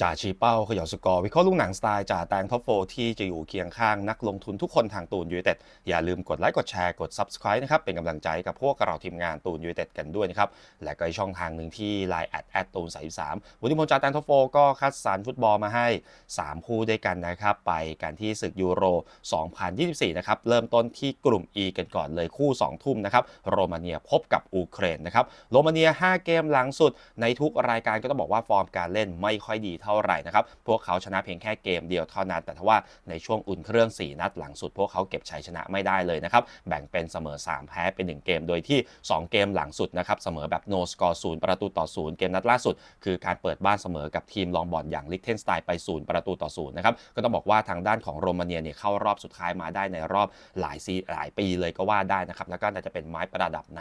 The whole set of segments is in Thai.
จ่าชีเป้าเขย่าสกอร์วิเคราะห์ลูกหนังสไตล์จ่าแตงท็อปโฟที่จะอยู่เคียงข้างนักลงทุนทุกคนทางตูนยูเต็ดอย่าลืมกดไลค์กดแชร์กด Subscribe นะครับ เป็นกำลังใจกับพวกเราทีมงานตูนยูเต็ดกันด้วยนะครับ และก็อีกช่องทางหนึ่งที่ Line แอดแอดตูน33วันนี้ผมจ่าแตงท็อปโฟก็คัดสรรฟุตบอลมาให้ 3 คู่ด้วยกันนะครับ ไปกันที่ศึกยูโร 2024 นะครับ เริ่มต้นที่กลุ่ม E กันก่อนเลยคู่ 2 ทุ่มนะครับโรมาเนียพบกับอูเครนนะครับโรมาเนีย 5 เกมหลังสุดในทุกรายการก็ต้องบอกว่าฟอร์มการเล่นไม่ค่อยดีเท่าไหร่นะครับ พวกเขาชนะเพียงแค่เกมเดียวเท่านั้น แต่ทว่าในช่วงอุ่นเครื่อง 4 นัดหลังสุด พวกเขาเก็บชัยชนะไม่ได้เลยนะครับ แบ่งเป็นเสมอ 3 แพ้เป็น 1 เกม โดยที่ 2 เกมหลังสุดนะครับ เสมอแบบโนสกอร์ศูนย์ประตูต่อศูนย์เกมนัดล่าสุด คือการเปิดบ้านเสมอกับทีมลองบอลอย่างลิกเทนสไตน์ไปศูนย์ประตูต่อศูนย์นะครับ ก็ต้องบอกว่าทางด้านของโรมาเนียเนี่ยเข้ารอบสุดท้ายมาได้ในรอบหลายซีหลายปีเลยก็ว่าได้นะครับ แล้วก็น่าจะเป็นไม้ประดับใน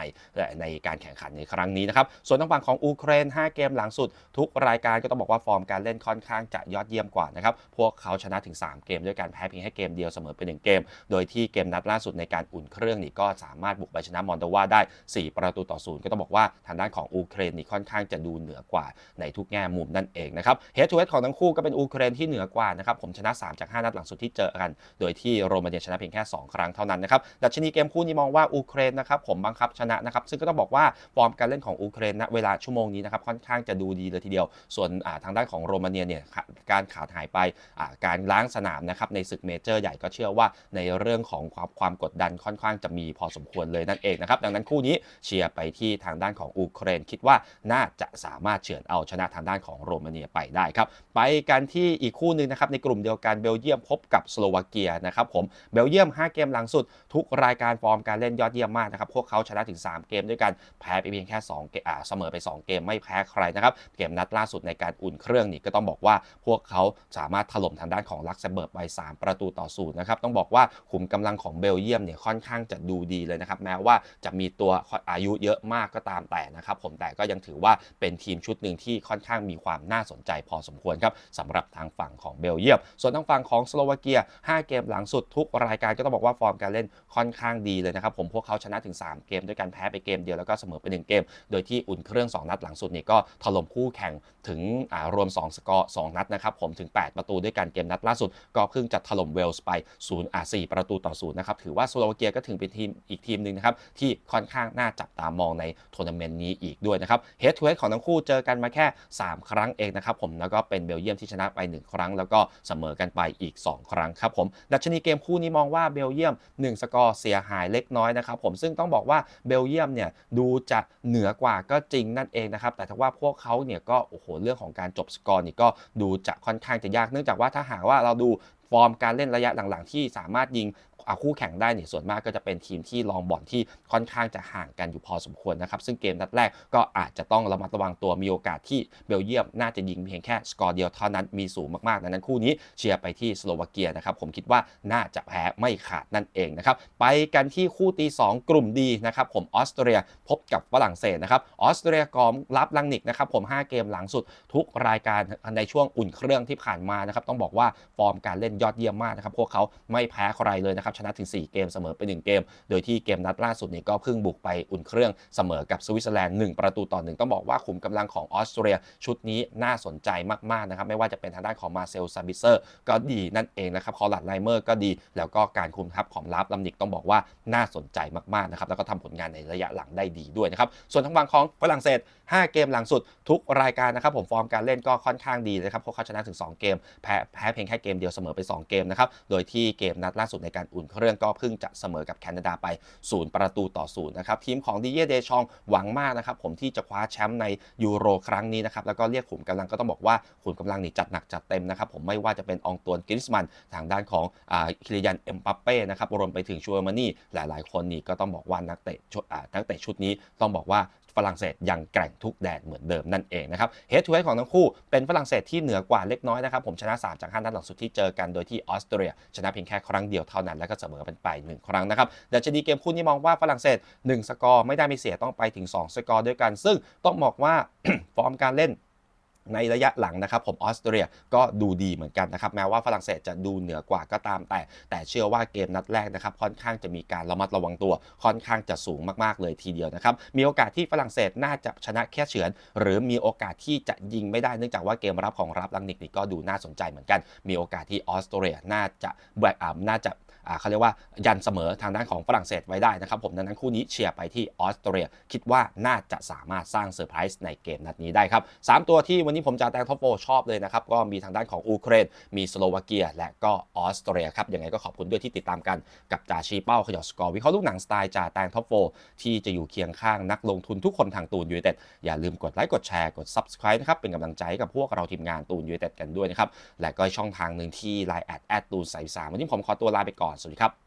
ในการแข่งขันในครั้งนี้นะครับ ส่วนทางฝั่งของอูเครน 5 เกมหลังสุด ทุกรายการก็ต้องบอกว่าฟอร์มการเล่นค่อนข้างจะยอดเยี่ยมกว่านะครับ พวกเขาชนะถึง 3 เกมด้วยการแพ้เพียงแค่เกมเดียวเสมอไป1เกม โดยที่เกมนัดล่าสุดในการอุ่นเครื่องนี่ก็สามารถบุกไปชนะมอนโดวาได้ 4 ประตูต่อศูนย์ก็ต้องบอกว่าทางด้านของอูเครนนี่ค่อนข้างจะดูเหนือกว่าในทุกแง่มุมนั่นเองนะครับเฮดทูเฮดของทั้งคู่ก็เป็นอูเครนที่เหนือกว่านะครับผมชนะ 3 จาก 5 นัดหลังสุดที่เจอกัน โดยที่โรมาเนียชนะเพียงแค่ 2 ครั้งเท่านั้นนะครับดัชนีเกมคู่นี้มองว่าอูเครนนะครับผมบังคับชนะนะครับซึ่งก็ต้องบอกว่าฟอร์มการเล่นของอูเครนณเวลาชั่วโมงนี้นะครับค่อนข้างจะดูดีเลยทีเดียว ส่วนทางด้านของโรมาเนียเนี่ยการขาดหายไปการล้างสนามนะครับในศึกเมเจอร์ใหญ่ก็เชื่อว่าในเรื่องของความความกดดันค่อนข้างจะมีพอสมควรเลยนั่นเองนะครับดังนั้นคู่นี้เชียร์ไปที่ทางด้านของอูเครน คิดว่าน่าจะสามารถเฉือนเอาชนะทางด้านของโรมาเนียไปได้ครับไปกันที่อีกคู่หนึ่งนะครับในกลุ่มเดียวกันเบลเยียมพบกับสโลวาเกียนะครับผมเบลเยียม 5 เกมหลังสุด ทุกรายการฟอร์มการเล่นยอดเยี่ยมมากนะครับพวกเขาชนะถึง 3 เกมด้วยกันแพ้ไปเพียงแค่2เกมเสมอไป 2 เกมไม่แพ้ใครนะครับเกมนัดล่าสุดในการอุ่นเครื่องนี่ก็ต้องบอกว่าพวกเขาสามารถถล่มทางด้านของลักเซมเบิร์กไป 3 ประตูต่อศูนย์นะครับต้องบอกว่าขุมกำลังของเบลเยียมเนี่ยค่อนข้างจะดูดีเลยนะครับแม้ว่าจะมีตัวอายุเยอะมากก็ตามแต่นะครับผมแต่ก็ยังถือว่าเป็นทีมชุดหนึ่งที่ค่อนข้างมีความน่าสนใจพอสมควรครับสำหรับทางฝั่งของเบลเยียม ส่วนทางฝั่งของสโลวาเกีย 5 เกมหลังสุดทุกรายการก็ต้องบอกว่าฟอร์มการเล่นค่อนข้างดีเลยนะครับผมพวกเขาชนะถึง 3 เกมด้วยการแพ้ไปเกมเดียวแล้วก็เสมอไป1เกม โดยที่อุ่นเครื่อง 2 นัดหลังสุดนี่ก็ถล่มคู่แข่งถึงรวม2สกอร์ 2 นัดนะครับผมถึง 8 ประตูด้วยกันเกมนัดล่าสุด ก็เพิ่งจะถล่มเวลส์ไป0อ่า4ประตูต่อ0นะครับถือว่าสโลวาเกียก็ถึงเป็นทีมอีกทีมหนึ่งนะครับที่ค่อนข้างน่าจับตามองในทัวร์นาเมนต์นี้อีกด้วยนะครับเฮดทูเฮดของทั้งคู่เจอกันมาแค่ 3 ครั้งเองนะครับผมแล้วก็เป็นเบลเยียมที่ชนะไป 1 ครั้ง แล้วก็เสมอกันไปอีก 2 ครั้งครับผมดัชนีเกมคู่นี้มองว่าเบลเยียม 1 สกอร์เสียหายเล็กน้อยนะครับผมซึ่งต้องบอกว่าเบลเยียมเนี่ยดูจะเหนือกว่าก็จริงนั่นเองนะครับแต่ถ้าว่าพวกเขาเนี่ยก็โอ้โหเรื่องของการจบสกอร์นี่ก็ดูจะค่อนข้างจะยากเนื่องจากว่าถ้าหากว่าเราดูฟอร์มการเล่นระยะหลังๆ ที่สามารถยิง อาคู่แข่งได้เนี่ยส่วนมากก็จะเป็นทีมที่ลองบอลที่ค่อนข้างจะห่างกันอยู่พอสมควรนะครับ ซึ่งเกมนัดแรกก็อาจจะต้องระมัดระวังตัวมีโอกาสที่เบลเยียมน่าจะยิงเพียงแค่สกอร์เดียวเท่านั้นมีสูงมากๆดังนั้นคู่นี้เชียร์ไปที่สโลวาเกียนะครับผมคิดว่าน่าจะแพ้ไม่ขาดนั่นเองนะครับไปกันที่คู่ตี 2 กลุ่มดีนะครับผมออสเตรียพบกับฝรั่งเศสนะครับออสเตรียกอมรับลังนิกนะครับผม 5 เกมหลังสุดทุกรายการในช่วงอุ่นเครื่องที่ผ่านมานะครับต้องบอกว่าฟอร์มการเล่นยอดเยี่ยมมากนะครับพวกเขาไม่แพ้ใครเลยนะครับชนะถึง 4 เกมเสมอไป 1 เกม โดยที่เกมนัดล่าสุดนี้ก็เพิ่งบุกไปอุ่นเครื่องเสมอกับสวิตเซอร์แลนด์1ประตูต่อหนึ่งต้องบอกว่าขุมกำลังของออสเตรียชุดนี้น่าสนใจมากๆนะครับไม่ว่าจะเป็นทางด้านของมาเซลซาบิเซอร์ก็ดีนั่นเองนะครับคอร์ลัดไลเมอร์ก็ดี แล้วก็การคุมทัพของลาฟลัมนิกต้องบอกว่าน่าสนใจมากๆนะครับแล้วก็ทำผลงานในระยะหลังได้ดีด้วยนะครับส่วนทางฝั่งของฝรั่งเศส 5 เกมหลังสุดทุกรายการนะครับผมฟอร์มการเล่นก็ค่อนข้างดีเลยครับพวกเขาชนะถึง 2 เกมแพ้แพ้เพียงแค่เกมเดียวเสมอไป 2 เกมนะครับโดยที่เกมนัดล่าสุดในการอุนเครื่องก็เพิ่งจะเสมอกับแคนาดาไป 0 ประตูต่อ0นะครับทีมของดิเย่เดชองหวังมากนะครับผมที่จะคว้าแชมป์ในยูโรครั้งนี้นะครับแล้วก็เรียกขุมกำลังก็ต้องบอกว่าขุมกำลังนี่จัดหนักจัดเต็มนะครับผมไม่ว่าจะเป็นองตวนกริสมันทางด้านของอ่าคิริยันเอ็มปัปเป้นะครับรวมไปถึงชูเอร์มานี่หลาย ๆ คนนี่ก็ต้องบอกว่านักเตะชุดอ่านักเตะชุดนี้ต้องบอกว่า ฝรั่งเศสยังแกร่งทุกแดนเหมือนเดิมนั่นเองนะครับเฮดทูเฮดของทั้งคู่เป็นฝรั่งเศสที่เหนือกว่าเล็กน้อยนะครับผมชนะ 3 จาก 5 นัดหลังสุดที่เจอกันโดยที่ออสเตรีย ชนะเพียงแค่ครั้งเดียวเท่านั้นแล้วก็เสมอเป็นไป 1 ครั้งนะครับดัชนีเกมคู่นี้มองว่าฝรั่งเศส 1 สกอร์ไม่ได้มีเสียต้องไปถึง 2 สกอร์ด้วยกัน ซึ่งต้องบอกว่าฟอร์มการเล่น ในระยะหลังนะครับผมออสเตรียก็ดูดีเหมือนกันนะครับแม้ว่าฝรั่งเศสจะดูเหนือกว่าก็ตามแต่ แต่เชื่อว่าเกมนัดแรกนะครับค่อนข้างจะมีการระมัดระวังตัว ค่อนข้างจะสูงมากๆเลยทีเดียวนะครับมีโอกาสที่ฝรั่งเศสน่าจะชนะแค่เฉือน หรือมีโอกาสที่จะยิงไม่ได้เนื่องจากว่าเกมรับของรับลังนิกนี่ก็ดูน่าสนใจเหมือนกัน มีโอกาสที่ออสเตรียน่าจะแบกอ่าน่าจะอ่าเขาเรียกว่ายันเสมอทางด้านของฝรั่งเศสไว้ได้นะครับผมดังนั้นคู่นี้เชียร์ไปที่ออสเตรีย คิดว่าน่าจะสามารถสร้างเซอร์ไพรส์ในเกมนัดนี้ได้ครับสามตัวที่วันนี้ผมจะแตงท็อปโฟชอบเลยนะครับ ก็มีทางด้านของอูเครน มีสโลวาเกีย และก็ออสเตรียครับ ยังไงก็ขอบคุณด้วยที่ติดตามกันกับจ่าชีเป้าขยอสกอร์วิเคราะห์ลูกหนังสไตล์จ่าแตงท็อปโฟที่จะอยู่เคียงข้างนักลงทุนทุกคนทางตูนยูไนเต็ดอย่าลืมกดไลค์กดแชร์กด subscribe นะครับเป็นกำลังใจกับพวกเราทีมงานตูนยูไนเต็ดกันด้วยนะครับและก็ช่องทางหนึ่งที่ Line แอดแอดตูนใส่สามวันนี้ผมขอตัวลาไปก่อนสวัสดีครับ